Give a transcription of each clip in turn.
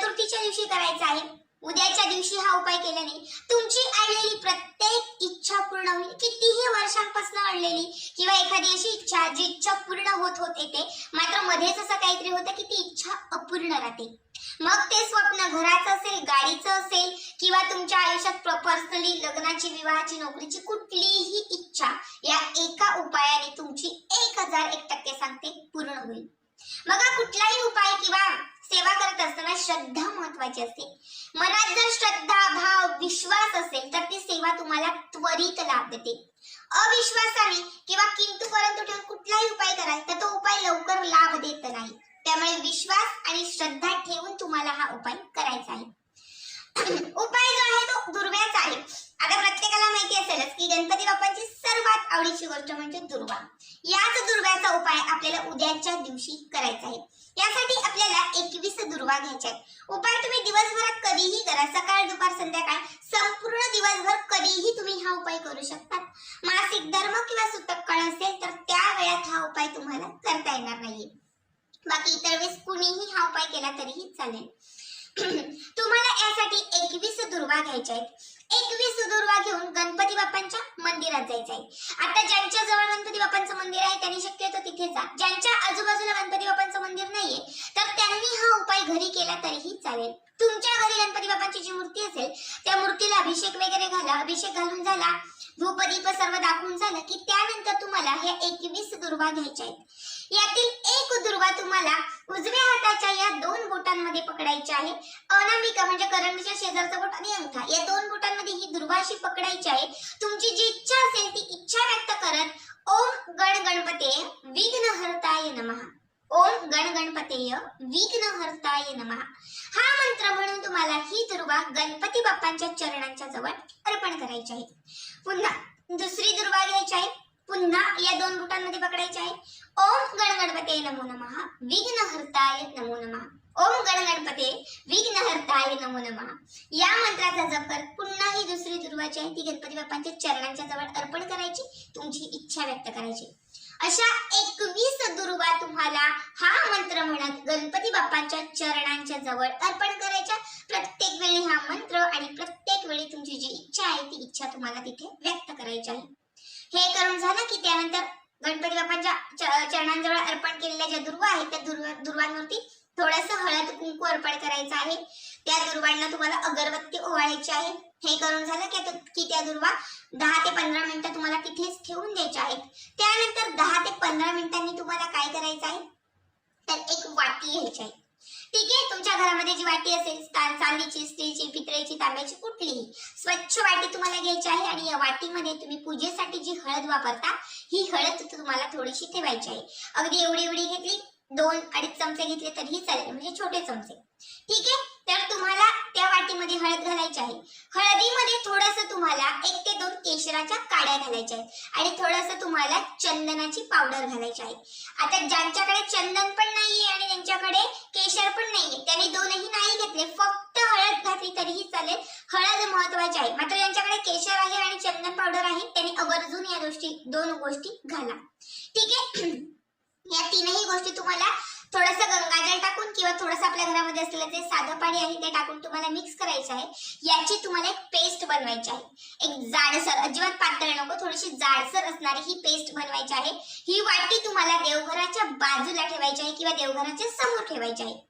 चतुर्थीच्या दिवशी करायचा आहे. उद्याच्या दिवशी हा उपाय केल्याने तुमची आणलेली प्रत्येक इच्छा पूर्ण होईल. कितीही वर्षांपासून आणलेली किंवा एखादी अशी इच्छा जी इच्छा पूर्ण होत होते ते मात्र मध्येच असं काहीतरी होतं की ती इच्छा अपूर्ण राहते. मग ते स्वप्न घराचं असेल गाडीचं असेल किंवा तुमच्या आयुष्यात पर्सनली लग्नाची विवाहाची नोकरीची कुठलीही इच्छा या एका उपायाने तुमची एक हजार एक टक्के सांगते पूर्ण होईल. बघा कुठलाही उपाय किंवा सेवा करत असताना श्रद्धा महत्वाची असते. मनात जर श्रद्धा भाव विश्वास असेल तर ती सेवा तुम्हाला त्वरित लाभ देते. अविश्वासाने किंवा किंतु परंतु ठेवून कुठलाही उपाय कराल तर तो उपाय लवकर लाभ देत नाही. त्यामुळे विश्वास आणि श्रद्धा ठेवून तुम्हाला हा उपाय करायचा आहे. उपाय जो आहे तो दुर्व्याचा आहे. आता प्रत्येकाला माहिती असेलच की गणपती बाप्पांची सर्वात आवडीची गोष्ट म्हणजे दुर्वा. याच दुर्व्याचा उपाय आपल्याला उद्याच्या दिवशी करायचा आहे. यासाठी आपल्याला एकवीस घ्यायच्या उपाय तुम्ही दिवसभरात कधीही करा. सकाळ दुपार संध्याकाळ संपूर्ण दिवसभर कधीही तुम्ही हा उपाय करू शकता मासिक धर्म किंवा सुतक काळ असेल तर त्या वेळात हा उपाय तुम्हाला करता येणार नाही बाकी इतर वेळेस कुणीही हा उपाय केला तरीही चालेल. तुम्हाला यासाठी एकवीस दुर्वा घ्यायच्या आहेत. एकवीस दुर्वा घेऊन गणपती बाप्पांच्या मंदिरात जायचं आहे. आता ज्यांच्या जवळ गणपती बाप्पांचं मंदिर आहे त्यांनी शक्यतो तिथे जा. ज्यांच्या आजूबाजूला गणपती बाप्पांचं मंदिर नाहीये तर त्यांनी हा उपाय घरी केला तरीही चालेल. तुमच्या घरी गणपती बाप्पांची जी मूर्ती असेल त्या मूर्तीला अभिषेक वगैरे घाला अभिषेक घालून झाला धूपदीप सर्व दाखवून झालं की त्यानंतर तुम्हाला ह्या एकवीस दुर्वा घ्यायच्या आहेत. यातील एक दुर्वा तुम्हाला उजव्या हाताच्या या दोन बोटांमध्ये पकडायची आहे. अनामिका म्हणजे करंडीच्या शेजारचा बोट आणि अंगठा. या दोन बोटांमध्ये ही दुर्वा अशी पकडायची आहे. तुमची जी इच्छा असेल ती इच्छा व्यक्त करत ओम गण गणपते विघ्नहर्ताय नमः. ओम गण गणपतेय विघ्नहर्ताय नमः. हा मंत्र म्हणून तुम्हाला ही दुर्वा गणपती बाप्पांच्या चरणांच्या जवळ अर्पण करायची आहे. पुन्हा दुसरी दुर्वा घ्यायची आहे. पुन्हा या दोन बुटांमध्ये पकडायचे आहे. ओम गणगणपते नमो नमः. विघ्नहर्ताय नमो नमः. ओम गण गणपते विघ्नहर्ताय नमो नमः. या मंत्राचा जप पुन्हा ही दुसरी दुर्वाची आहे. ती गणपती बाप्पांच्या चरणांच्या जवळ अर्पण करायची. तुमची इच्छा व्यक्त करायची. अशा एकवीस दुर्वा तुम्हाला हा मंत्र म्हणत गणपती बाप्पांच्या चरणांच्या जवळ अर्पण करायच्या प्रत्येक वेळी हा मंत्र आणि प्रत्येक वेळी तुमची जी इच्छा आहे ती इच्छा तुम्हाला तिथे व्यक्त करायची आहे. हे करून झालं की त्यानंतर गणपती बाप्पांच्या च- चरणांजवळ अर्पण केलेल्या ज्या दुर्वा आहेत त्या दुर्वा दुर्वांवरती थोडस हळद कुंकू अर्पण करायचं आहे. त्या दुर्वांना तुम्हाला अगरबत्ती ओवाळायची आहे. हे करून झालं की की त्या दुर्वा दहा ते पंधरा मिनिटं तुम्हाला तिथेच ठेवून द्यायच्या आहेत. त्यानंतर दहा ते पंधरा मिनिटांनी तुम्हाला काय करायचं आहे? तर एक वाटी घ्यायची आहे. ठीक आहे? तुमच्या घरामध्ये जी वाटी असेल चांदीची स्टीलची पितळेची तांब्याची कुठलीही स्वच्छ वाटी तुम्हाला घ्यायची आहे आणि या वाटीमध्ये तुम्ही पूजेसाठी जी हळद वापरता ही हळद तुम्हाला थोडीशी ठेवायची आहे. अगदी एवढी एवढी घेतली दोन अडीच चमचे घेतले तरीही चालेल म्हणजे छोटे चमचे. ठीक आहे? तर तुम्हाला त्या वाटीमध्ये हळद घालायची आहे. हळदीमध्ये थोडस तुम्हाला एक ते दोन केशराच्या काड्या घालायच्या आहेत. आणि थोडस तुम्हाला चंदनाची पावडर घालायची आहे. आता ज्यांच्याकडे चंदन पण नाहीये आणि त्यांच्याकडे केशर पण नाहीये त्यांनी दोनही नाही घेतले. फक्त हळद घातली तरीही चालेल. हळद महत्वाची आहे. मात्र ज्यांच्याकडे केशर आहे आणि चंदन पावडर आहे त्यांनी आवर्जून या गोष्टी दोन गोष्टी घाला. ठीक आहे? या तीनही गोष्टी तुम्हाला थोडस गंगाजल टाकून किंवा थोडस आपल्या घरामध्ये असलेलं जे साधं पाणी आहे ते टाकून तुम्हाला मिक्स करायचं आहे. याची तुम्हाला एक पेस्ट बनवायची आहे. एक जाडसर अजिबात पातळ नको थोडीशी जाडसर असणारी ही पेस्ट बनवायची आहे. ही वाटी तुम्हाला देवघराच्या बाजूला ठेवायची आहे किंवा देवघराच्या समोर ठेवायची आहे.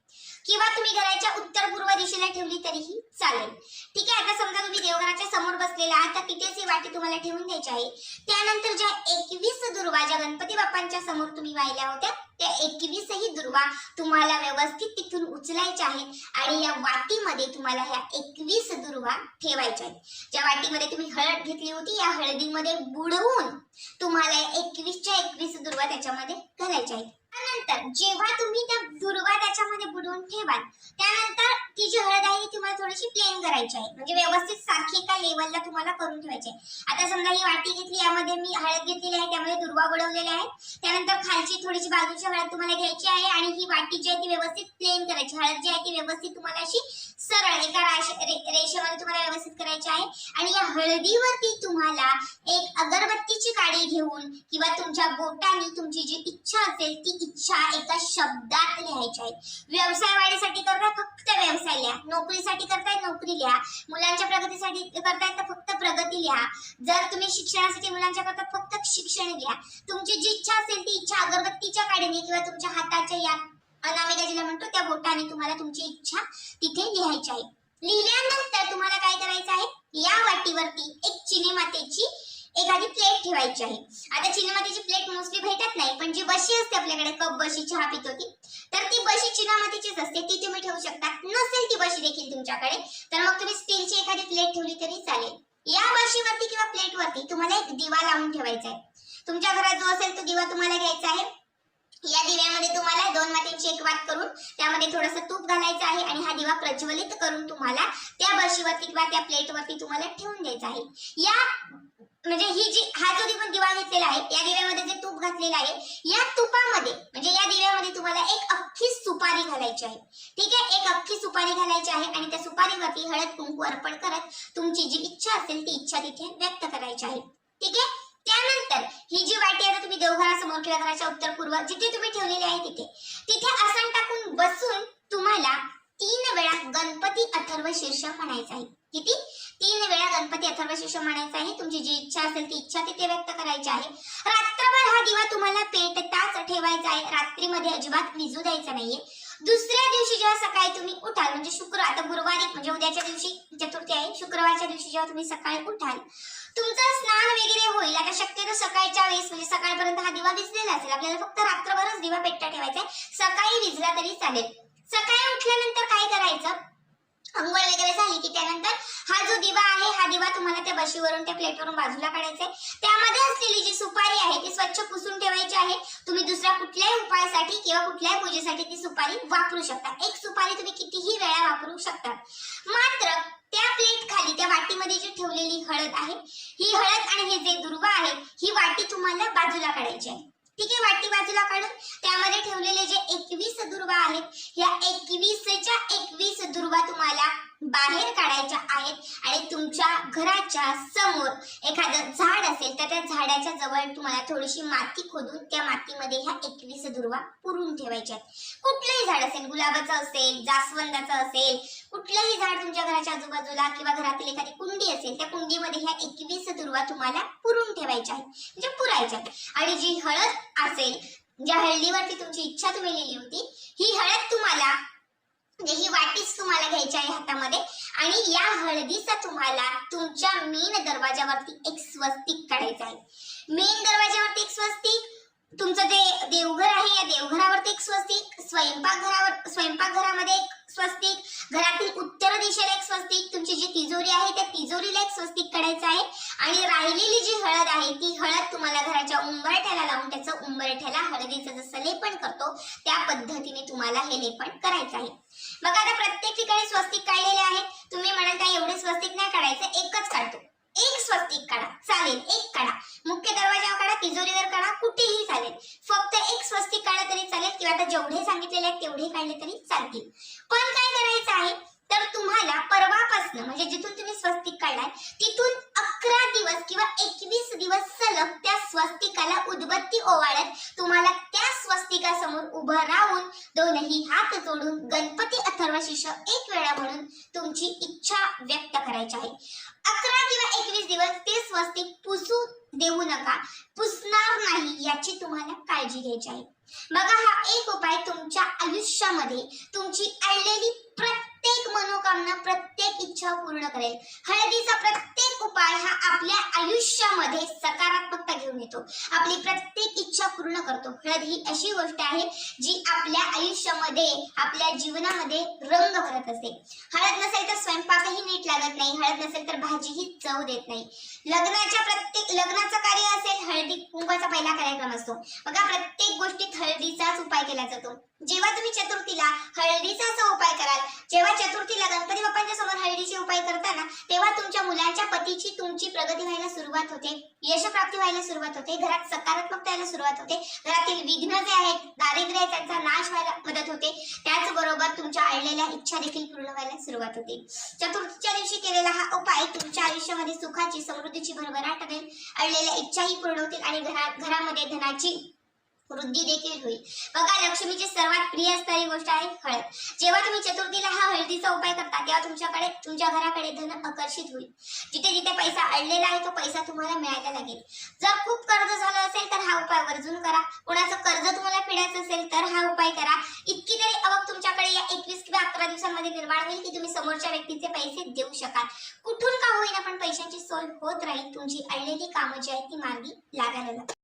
किंवा तुम्ही घराच्या उत्तर पूर्व दिशेला ठेवली तरीही चालेल. ठीक आहे आता समजा तुम्ही देवघराच्या समोर बसलेला आहात तर तिथेच ही वाटी तुम्हाला ठेवून द्यायची आहे. त्यानंतर ज्या एकवीस दुर्वा ज्या गणपती बाप्पांच्या समोर तुम्ही वाहिल्या होत्या त्या एकवीसही दुर्वा तुम्हाला व्यवस्थित तिथून उचलायच्या आहेत आणि या वाटीमध्ये तुम्हाला ह्या एकवीस दुर्वा ठेवायच्या आहेत. ज्या वाटीमध्ये तुम्ही हळद घेतली होती या हळदीमध्ये बुडवून तुम्हाला एकवीसच्या एकवीस दुर्वा त्याच्यामध्ये घालायच्या आहेत. त्यानंतर जेव्हा तुम्ही त्या दुर्वा त्याच्यामध्ये बुडवून ठेवाल त्यानंतर ती जी हळद आहे ती तुम्हाला थोडीशी प्लेन करायची आहे. म्हणजे व्यवस्थित सारखी एका लेवलला तुम्हाला करून ठेवायची आहे. आता समजा ही वाटी घेतली यामध्ये मी हळद घेतलेली आहे त्यामध्ये दुर्वा बुडवलेल्या आहेत. त्यानंतर खालची थोडीशी बाजूची हळद तुम्हाला घ्यायची आहे आणि ही वाटी जी आहे ती व्यवस्थित प्लेन करायची हळद जी आहे ती व्यवस्थित तुम्हाला अशी सरळ एका रेषेमध्ये तुम्हाला व्यवस्थित करायची आहे. आणि या हळदीवरती तुम्हाला एक अगरबत्ती घेऊन किंवा तुमच्या बोटाने तुमची जी इच्छा असेल ती इच्छा एका शब्दात लिहायची आहे. व्यवसाय वाढीसाठी करता फक्त व्यवसाय लिहा. नोकरीसाठी करताय नोकरी लिहा. मुलांच्या प्रगतीसाठी करताय तर फक्त प्रगती लिहा. जर तुम्ही शिक्षणासाठी मुलांच्या करता फक्त शिक्षण लिहा. तुमची जी इच्छा असेल ती इच्छा अगरबत्तीच्या काडीने किंवा तुमच्या हाताच्या या अनामिका जिला म्हणतो त्या बोटाने तुम्हाला तुमची इच्छा तिथे लिहायची आहे. लिहिल्यानंतर तुम्हाला काय करायचं आहे? या वाटीवरती एक चिनी मातेची एखादी प्लेट ठेवायची आहे. आता चिनामातीची प्लेट मोस्टली भेटत नाही पण जी बशी असते आपल्याकडे कप बशी चहा पितो ती तर ती बशी चिनामातीचीच असते. ती तुम्ही ठेवू शकता. नसेल ती बशी देखील तुमच्याकडे तर मग तुम्ही स्टीलची एखादी प्लेट ठेवली तरी चालेल. या बशीवरती किंवा प्लेटवरती तुम्हाला एक दिवा लावून ठेवायचा आहे. तुमच्या घरात जो असेल तो दिवा तुम्हाला घ्यायचा आहे. या दिव्यामध्ये तुम्हाला दोन मातींची एक वात करून त्यामध्ये थोडस तूप घालायचं आहे आणि हा दिवा प्रज्वलित करून तुम्हाला त्या बशीवरती किंवा त्या प्लेटवरती तुम्हाला ठेवून द्यायचा आहे. या म्हणजे ही जी हा जो दिवस दिवा घेतलेला आहे या दिव्यामध्ये जे तूप घातलेलं आहे या तुपामध्ये म्हणजे या दिव्यामध्ये तुम्हाला एक अख्खी सुपारी घालायची आहे. ठीक आहे? एक अख्खी सुपारी घालायची आहे आणि त्या सुपारीवरती हळद कुंकू अर्पण करत तुमची जी इच्छा असेल ती इच्छा तिथे व्यक्त करायची आहे. ठीक आहे? त्यानंतर ही जी वाटी आता तुम्ही देवघरासमोर किंवा घराच्या उत्तर पूर्व जिथे तुम्ही ठेवलेली आहे तिथे. तिथे आसन टाकून बसून तुम्हाला तीन वेळा गणपती अथर्व शीर्ष म्हणायचं आहे. किती? तीन वेळा गणपती अथर्व शीर्ष म्हणायचं आहे. तुमची जी इच्छा असेल ती इच्छा तिथे व्यक्त करायची आहे. रात्रभर हा दिवा तुम्हाला पेटताच ठेवायचा आहे. रात्रीमध्ये अजिबात विजू द्यायचा नाहीये. दुसऱ्या दिवशी जेव्हा सकाळी तुम्ही उठाल म्हणजे शुक्र आता गुरुवारी म्हणजे उद्याच्या दिवशी चतुर्थी आहे शुक्रवारच्या दिवशी जेव्हा तुम्ही सकाळी उठाल तुमचं स्नान वगैरे होईल. आता शक्यतो सकाळच्या वेळेस म्हणजे सकाळपर्यंत हा दिवा विजलेला असेल. आपल्याला फक्त रात्रभरच दिवा पेटता ठेवायचा आहे. सकाळी विजला तरी चालेल. सकाळी उठल्यानंतर काय करायचं? अंघोळ वगैरे झाली की त्यानंतर हा जो दिवा आहे हा दिवा तुम्हाला त्या बशीवरून त्या प्लेटवरून बाजूला काढायचा आहे. त्यामध्ये असलेली जी सुपारी आहे ती स्वच्छ पुसून ठेवायची आहे. तुम्ही दुसऱ्या कुठल्याही उपायासाठी किंवा कुठल्याही पूजेसाठी ती सुपारी वापरू शकता. एक सुपारी तुम्ही कितीही वेळा वापरू शकता. मात्र त्या प्लेट खाली त्या वाटीमध्ये जी ठेवलेली हळद आहे ही हळद आणि हे जे दुर्वा आहे ही वाटी तुम्हाला बाजूला काढायची आहे. ठीक आहे वाटी बाजूला काढून त्यामध्ये ठेवलेले जे एकवीस दुर्वा आहेत या एकवीसच्या एकवीस दुर्वा तुम्हाला बाहेर काढायच्या आहेत आणि तुमच्या घराच्या समोर एखादं झाड असेल तर त्या झाडाच्या जवळ तुम्हाला थोडीशी माती खोदून त्या मातीमध्ये ह्या एकवीस दुर्वा पुरून ठेवायच्या आहेत. कुठलंही झाड असेल गुलाबाचं असेल जास्वंदाचं असेल कुठलंही झाड तुमच्या घराच्या आजूबाजूला किंवा घरातील एखादी कुंडी असेल त्या कुंडीमध्ये ह्या एकवीस दुर्वा तुम्हाला पुरून ठेवायच्या आहेत म्हणजे पुरायच्या आहेत. आणि जी हळद असेल ज्या हळदीवरती तुमची इच्छा तुम्ही लिहिली होती ही हळद तुम्हाला म्हणजे ही वाटीच तुम्हाला घ्यायची आहे हातामध्ये. आणि या हळदीचा तुम्हाला तुमच्या मेन दरवाजावरती एक स्वस्तिक काढायचं आहे. मेन दरवाजावरती एक स्वस्तिक तुमचं जे देवघर आहे या देवघरावरती एक स्वस्तिक स्वयंपाकघरावर स्वयंपाकघरामध्ये एक स्वस्तिक घरातील उत्तर दिशेला एक स्वस्तिक तुमची जी तिजोरी आहे त्या तिजोरीला एक स्वस्तिक काढायचं आहे. आणि राहिलेली जी हळद आहे ती हळद तुम्हाला घराच्या उंबरठ्याला लावून त्याचं उंबरठ्याला हळदीचं जसं लेपन करतो त्या पद्धतीने तुम्हाला हे लेपन करायचं आहे. बघा आता प्रत्येक ठिकाणी स्वस्तिक काढलेले आहेत. तुम्ही म्हणाल काय एवढे स्वस्तिक नाही काढायचं एकच काढतो. एक स्वस्तिक काढा चालेल एक काढा. मुख्य दरवाजावर काढा तिजोरीवर काढा कुठेही चालेल. फक्त एक स्वस्तिक काढा तरी चालेल किंवा आता जेवढे सांगितलेले आहेत तेवढे काढले तरी चालतील. पण काय करायचं आहे? तर तुम्हाला परवापासून म्हणजे जिथून तुम्ही स्वस्तिक काढलाय तिथून अकरा दिवस किंवा एकवीस दिवस सलग त्या स्वस्तिकाला उदबत्ती ओवाळत तुम्हाला त्या स्वस्तिकासमोर उभं राहून दोनही हात जोडून गणपती अथर्व शिष्य एक वेळा म्हणून तुमची इच्छा व्यक्त करायची आहे. अकरा किंवा एकवीस दिवस ते स्वस्तिक पुसू देऊ नका. पुसणार नाही याची तुम्हाला काळजी घ्यायची आहे. बघा हा एक उपाय तुमच्या आयुष्यामध्ये तुमची अडलेली प्रत्येक प्रत्येक मनोकामना प्रत्येक इच्छा पूर्ण करेल. हळदीचा प्रत्येक उपाय हा आपल्या आयुष्यामध्ये सकारात्मकता घेऊन येतो. आपली प्रत्येक इच्छा पूर्ण करतो. हळद ही अशी गोष्ट आहे जी आपल्या आयुष्यामध्ये आपल्या जीवनामध्ये रंग भरत असते. हळद नसेल तर स्वयंपाकही नीट लागत नाही. हळद नसेल तर भाजीही चव देत नाही. लग्नाच्या प्रत्येक लग्नाचं कार्य असेल हळदी कुंभाचा पहिला कार्यक्रम असतो. बघा प्रत्येक गोष्टीत हळदीचाच उपाय केला जातो. जेव्हा तुम्ही चतुर्थीला हळदीचा उपाय कराल जेव्हा जेव्हा चतुर्थीला गणपती बाप्पांच्या समोर हळदीचे उपाय करताना तेव्हा तुमच्या मुलांच्या पतीची तुमची प्रगती व्हायला सुरुवात होते. यशप्राप्ती व्हायला सुरुवात होते. घरात सकारात्मकता यायला सुरुवात होते. घरातील विघ्न जे आहेत दारिद्र्य त्यांचा नाश व्हायला मदत होते. त्याचबरोबर तुमच्या आणलेल्या इच्छा देखील पूर्ण व्हायला सुरुवात होते. चतुर्थीच्या दिवशी केलेला हा उपाय तुमच्या आयुष्यामध्ये सुखाची समृद्धीची भरभराट आणेल आणलेल्या इच्छाही पूर्ण होतील आणि घरात घरामध्ये धनाची वृद्धी देखील होईल. बघा लक्ष्मीची सर्वात प्रिय असणारी गोष्ट आहे हळद जेव्हा तुम्ही चतुर्थीला हा हळदीचा उपाय करता तेव्हा तुमच्याकडे तुमच्या घराकडे धन आकर्षित होईल. जिथे जिथे पैसा अडलेला आहे तो पैसा तुम्हाला मिळायला लागेल. जर खूप कर्ज झालं असेल तर हा उपाय वर्जून करा. कोणाचं कर्ज तुम्हाला फेडायचं असेल तर हा उपाय करा. इतकी तरी आवक तुमच्याकडे या एकवीस किंवा अकरा दिवसांमध्ये निर्माण होईल की तुम्ही समोरच्या व्यक्तीचे पैसे देऊ शकाल. कुठून का होईना पण पैशांची सोय होत राहील. तुमची अडलेली कामं जी आहेत ती मार्गी लागायला लागतील